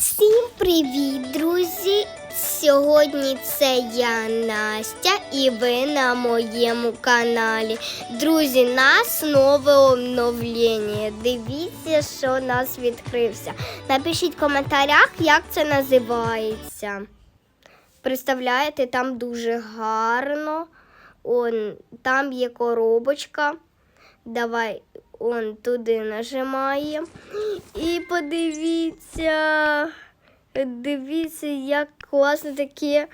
Всім привіт, друзі! Сьогодні це я Настя і ви на моєму каналі. Друзі, нас нове обновлення. Дивіться, що у нас відкрився. Напишіть в коментарях, як це називається. Представляєте, там дуже гарно. Он, там є коробочка. Давай он туди нажимаємо. І подивіться. Дивіться, як класно таке.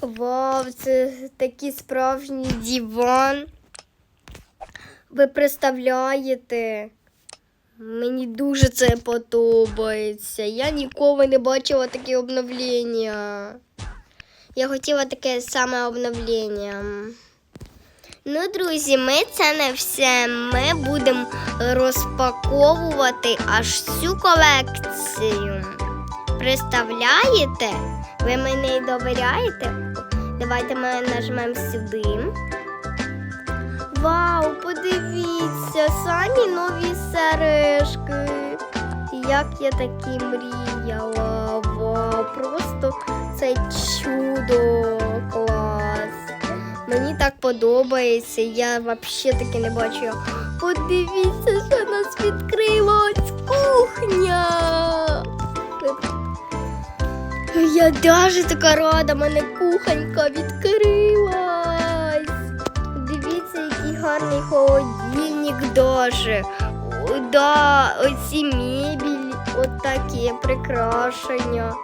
Вау, це такий справжній диван. Ви представляєте? Мені дуже це подобається. Я ніколи не бачила таке обновлення. Я хотіла таке саме обновлення. Ну, друзі, ми це не все. Ми будемо розпаковувати аж всю колекцію. Представляєте? Ви мені довіряєте? Давайте ми нажмемо сюди. Вау, подивіться, самі нові сережки. Як я такі мріяла. Вау, просто це чудо клас. Мені так подобається. Я взагалі таки не бачу. Подивіться, що нас відкрилась кухня. Я даже така рада, мене кухонька відкрилась. Дивіться, який гарний холодильник даже. Да, оці мебілі, от такі прикрашення.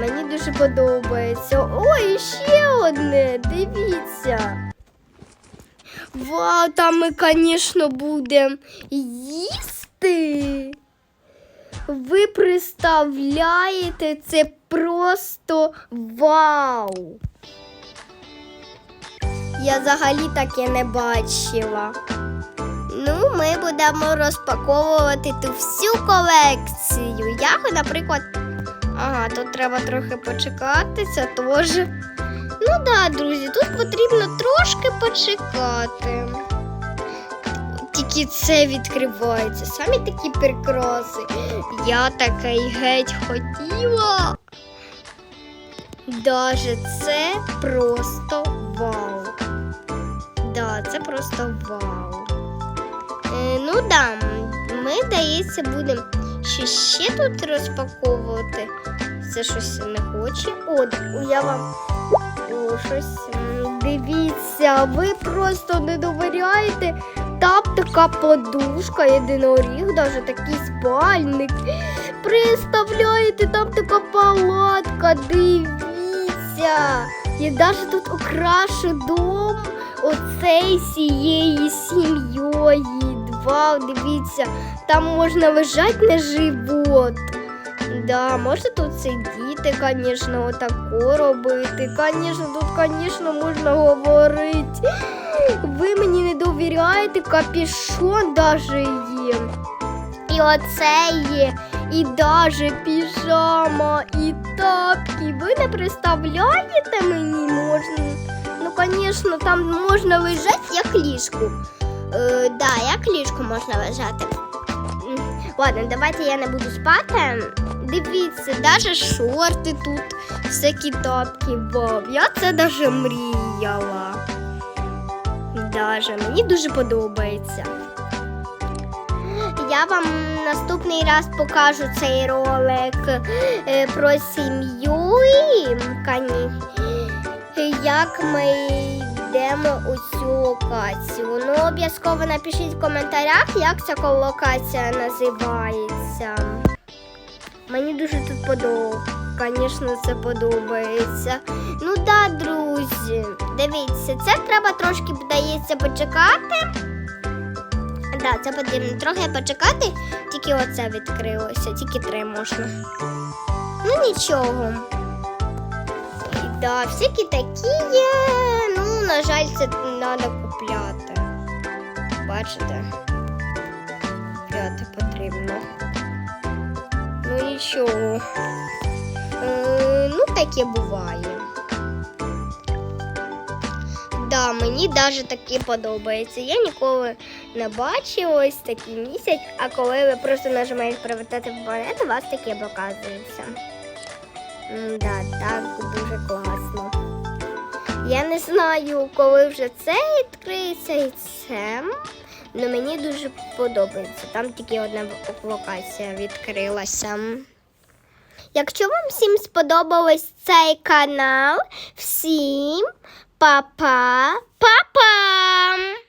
Мені дуже подобається. Ой, ще одне, дивіться. Вау, там ми, звісно, будемо їсти. Ви представляєте, це просто вау. Я взагалі таке не бачила. Ну, ми будемо розпаковувати ту всю колекцію. Я, наприклад, ага, тут треба трохи почекати, це теж. Ну да, друзі, тут потрібно трошки почекати. Тільки це відкривається. Самі такі прикраси. Я такий геть хотіла. Даже це просто вау. Да, це просто вау. Е, ну да, ми, здається, будемо ще ще тут розпаковувати. Це щось не хоче. О, я вам О, щось. Дивіться, ви просто не довіряєте. Там така подушка, єдиноріг, даже такий спальник. Представляєте, там така палатка, дивіться. Я навіть тут украшу дом оцей сієї сім'єю. Вау, дивіться, там можна лежати на живот. Да, можна тут сидіти, звісно, отако робити. Звісно, тут, звісно, можна говорити. Ви мені не довіряєте, капішон даже є. І оце є, і даже піжама, і тапки. Ви не представляєте мені можна? Ну, звісно, там можна лежати як ліжку. Е, да, як ліжку можна лежати. Ладно, давайте я не буду спати. Дивіться, даже шорти тут, всякі тапки. Вау, я це даже мріяла. Даже мені дуже подобається. Я вам наступний раз покажу цей ролик е, про сім'ю і. Як ми йдемо у цю локацію. Ну, обов'язково напишіть в коментарях, як ця локація називається. Мені дуже тут подобається. Звісно, це подобається. Ну да, друзі, дивіться, це треба трошки, здається, почекати. Да, це потрібно трохи почекати, тільки оце відкрилося, тільки три можна. Ну нічого. І Да, всякі такі є. На жаль, це треба купляти. Бачите? Купляти потрібно. Ну нічого. Е, ну, таке буває. Да, мені навіть такі подобається. Я ніколи не бачила ось такий місяць, а коли ви просто нажимаєте привертати планету, у вас таке показується. Да, так дуже класно. Я не знаю, коли вже це відкриється і це. але мені дуже подобається. Там тільки одна локація відкрилася. Якщо вам всім сподобалось цей канал, всім па-па, па-па!